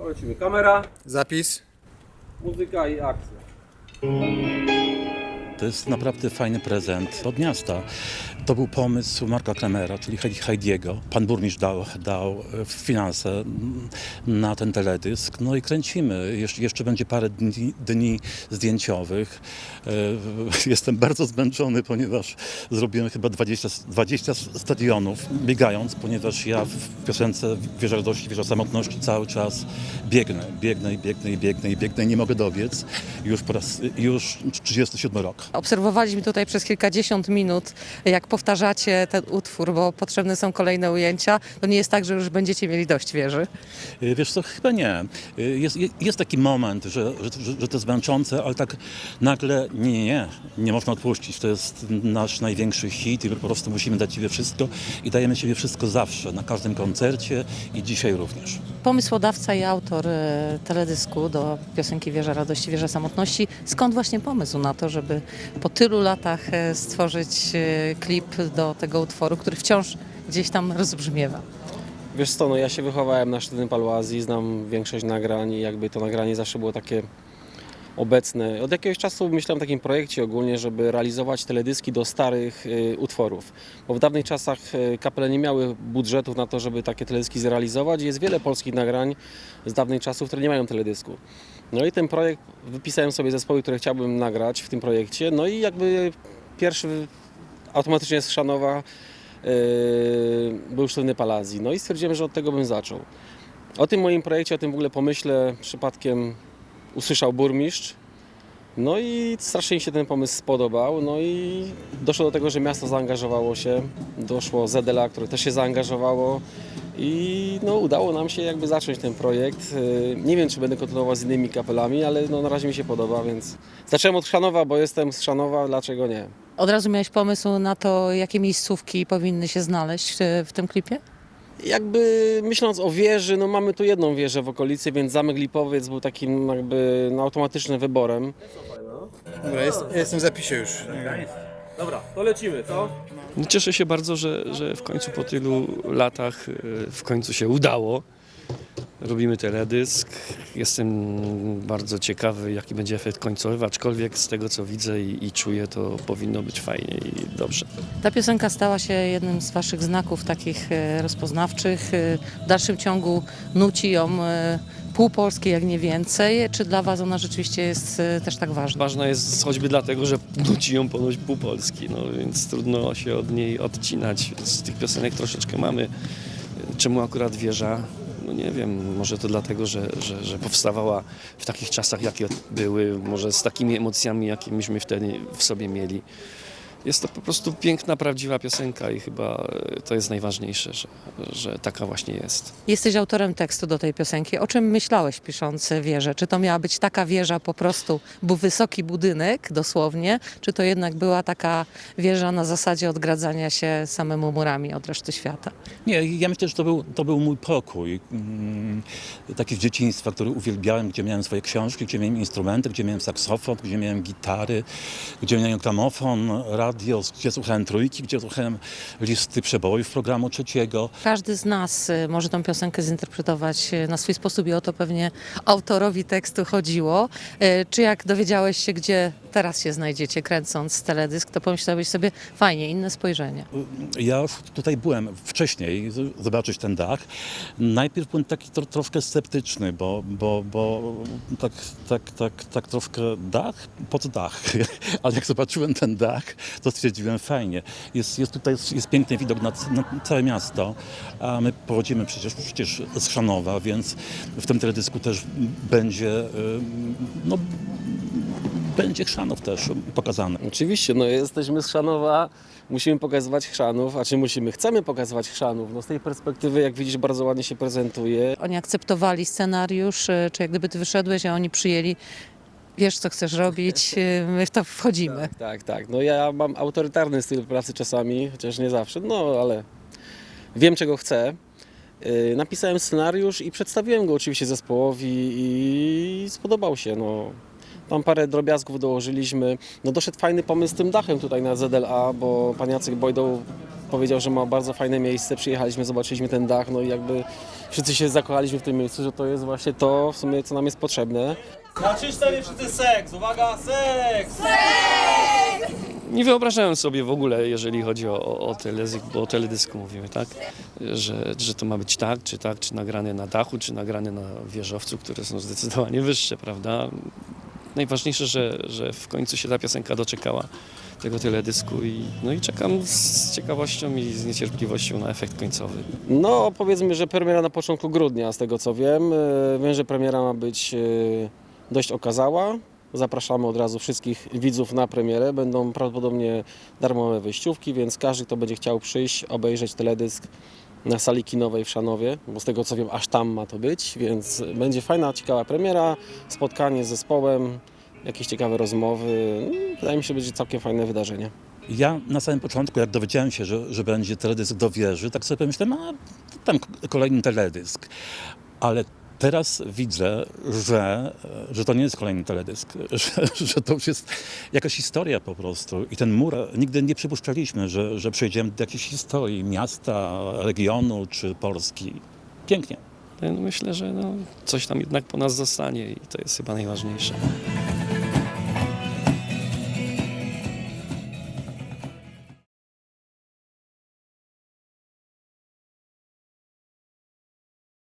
To lecimy. Kamera, Zapis. muzyka i akcja. To jest naprawdę fajny prezent od miasta. To był pomysł Marka Kremera, czyli Heidi- Heidiego. Pan burmistrz dał, dał e, finanse mm, na ten teledysk. No i kręcimy. Jeszcze, będzie parę dni, dni zdjęciowych. E, Jestem bardzo zmęczony, ponieważ zrobiłem chyba 20, 20 stadionów biegając, ponieważ ja w piosence Wieża Radości, Wieża Samotności cały czas biegnę, biegnę i biegnę i biegnę i biegnę i nie mogę dobiec. Już po raz, już 37 rok. Obserwowaliśmy tutaj przez kilkadziesiąt minut, jak powtarzacie ten utwór, bo potrzebne są kolejne ujęcia. To nie jest tak, że już będziecie mieli dość wieży. Y, Wiesz co, chyba nie. Y, Jest, je- jest taki moment, że, że, że, to jest męczące, ale tak nagle nie, nie, nie, można odpuścić. To jest nasz największy hit i po prostu musimy dać Ciebie wszystko i dajemy Ciebie wszystko zawsze, na każdym koncercie i dzisiaj również. Pomysłodawca i autor e, teledysku do piosenki Wieża Radości, Wieża Samotności. Skąd właśnie pomysł na to, żeby po tylu latach e, stworzyć e, klip do tego utworu, który wciąż gdzieś tam rozbrzmiewa? Wiesz co, no ja się wychowałem na sztywnym palu Azji, znam większość nagrań i jakby to nagranie zawsze było takie obecne. Od jakiegoś czasu myślałem o takim projekcie ogólnie, żeby realizować teledyski do starych y, utworów. Bo w dawnych czasach y, kapele nie miały budżetów na to, żeby takie teledyski zrealizować. Jest wiele polskich nagrań z dawnych czasów, które nie mają teledysku. No i ten projekt, wypisałem sobie zespoły, które chciałbym nagrać w tym projekcie. No i jakby pierwszy automatycznie z Chrzanowa yy, był sztywny Palazzi. No i stwierdziłem, że od tego bym zaczął. O tym moim projekcie, o tym w ogóle pomyśle przypadkiem usłyszał burmistrz. No i strasznie mi się ten pomysł spodobał. No i doszło do tego, że miasto zaangażowało się. Doszło ZDLA, które też się zaangażowało. I no, udało nam się jakby zacząć ten projekt. Yy, Nie wiem, czy będę kontynuował z innymi kapelami, ale no, na razie mi się podoba, więc zacząłem od Chrzanowa, bo jestem z Chrzanowa, dlaczego nie? Od razu miałeś pomysł na to, jakie miejscówki powinny się znaleźć w tym klipie? Jakby myśląc o wieży, no mamy tu jedną wieżę w okolicy, więc Zamek Lipowiec był takim jakby no, automatycznym wyborem. Dobra, jest, jestem w zapisie już. Dobra, to lecimy, co? Cieszę się bardzo, że, że w końcu po tylu latach e, w końcu się udało. Robimy teledysk. Jestem bardzo ciekawy, jaki będzie efekt końcowy, aczkolwiek z tego co widzę i, i czuję, to powinno być fajnie i dobrze. Ta piosenka stała się jednym z Waszych znaków takich e, rozpoznawczych. E, W dalszym ciągu nuci ją e, pół Polski, jak nie więcej. Czy dla Was ona rzeczywiście jest też tak ważna? Ważna jest choćby dlatego, że nuci ją ponoć pół Polski, no więc trudno się od niej odcinać. Z tych piosenek troszeczkę mamy. Czemu akurat wieża? No nie wiem, może to dlatego, że, że, że powstawała w takich czasach, jakie były, może z takimi emocjami, jakie myśmy wtedy w sobie mieli. Jest to po prostu piękna, prawdziwa piosenka i chyba e, to jest najważniejsze, że, że taka właśnie jest. Jesteś autorem tekstu do tej piosenki. O czym myślałeś pisząc wieżę? Czy to miała być taka wieża po prostu, był wysoki budynek dosłownie, czy to jednak była taka wieża na zasadzie odgradzania się samemu murami od reszty świata? Nie, ja myślę, że to był, to był mój pokój. Mm, Taki z dzieciństwa, który uwielbiałem, gdzie miałem swoje książki, gdzie miałem instrumenty, gdzie miałem saksofon, gdzie miałem gitary, gdzie miałem gramofon, radio, gdzie słuchałem trójki, gdzie słuchałem listy przebojów programu trzeciego. Każdy z nas y, może tą piosenkę zinterpretować y, na swój sposób i o to pewnie autorowi tekstu chodziło. Y, Czy jak dowiedziałeś się, gdzie teraz się znajdziecie, kręcąc teledysk, to pomyślałeś sobie, fajnie, inne spojrzenie. Ja już tutaj byłem wcześniej, zobaczyć ten dach. Najpierw byłem taki tro, troszkę sceptyczny, bo, bo, bo tak, tak, tak, tak troszkę dach? Po co dach? Ale jak zobaczyłem ten dach, to stwierdziłem fajnie. Jest, jest tutaj jest piękny widok na, na całe miasto, a my pochodzimy przecież, przecież z Chrzanowa, więc w tym teledysku też będzie, ym, no, będzie Chrzanów też pokazany. Oczywiście, no jesteśmy z Chrzanowa, musimy pokazywać Chrzanów, a czy musimy? Chcemy pokazywać Chrzanów. No z tej perspektywy, jak widzisz, bardzo ładnie się prezentuje. Oni akceptowali scenariusz, y, czy jak gdyby ty wyszedłeś, a oni przyjęli, wiesz co chcesz robić, y, my w to wchodzimy. Tak, tak. No ja mam autorytarny styl pracy czasami, chociaż nie zawsze, no ale wiem czego chcę. Yy, Napisałem scenariusz i przedstawiłem go oczywiście zespołowi i spodobał się. No. Tam parę drobiazgów dołożyliśmy. No doszedł fajny pomysł z tym dachem tutaj na ZLA, bo pan Jacek Bojdą powiedział, że ma bardzo fajne miejsce. Przyjechaliśmy, zobaczyliśmy ten dach, no i jakby wszyscy się zakochaliśmy w tym miejscu, że to jest właśnie to w sumie, co nam jest potrzebne. Na 3-4 wszyscy seks! Uwaga, seks! Nie wyobrażałem sobie w ogóle, jeżeli chodzi o, o, o teledysk, bo o teledysku mówimy, tak? Że, że to ma być tak, czy tak, czy nagrane na dachu, czy nagrane na wieżowcu, które są zdecydowanie wyższe, prawda? Najważniejsze, że, że w końcu się ta piosenka doczekała tego teledysku i, no i czekam z ciekawością i z niecierpliwością na efekt końcowy. No powiedzmy, że premiera na początku grudnia, z tego co wiem. E, Wiem, że premiera ma być e, dość okazała. Zapraszamy od razu wszystkich widzów na premierę. Będą prawdopodobnie darmowe wyjściówki, więc każdy, kto będzie chciał przyjść, obejrzeć teledysk na sali kinowej w Szanowie, bo z tego co wiem, aż tam ma to być, więc będzie fajna, ciekawa premiera, spotkanie z zespołem, jakieś ciekawe rozmowy. No, Wydaje mi się, że będzie całkiem fajne wydarzenie. Ja na samym początku, jak dowiedziałem się, że, że będzie teledysk do wieży, tak sobie pomyślałem, a tam kolejny teledysk. Ale teraz widzę, że, że to nie jest kolejny teledysk, że, że to już jest jakaś historia po prostu. I ten mur, nigdy nie przypuszczaliśmy, że, że przejdziemy do jakiejś historii miasta, regionu czy Polski. Pięknie. No, myślę, że no, coś tam jednak po nas zostanie i to jest chyba najważniejsze.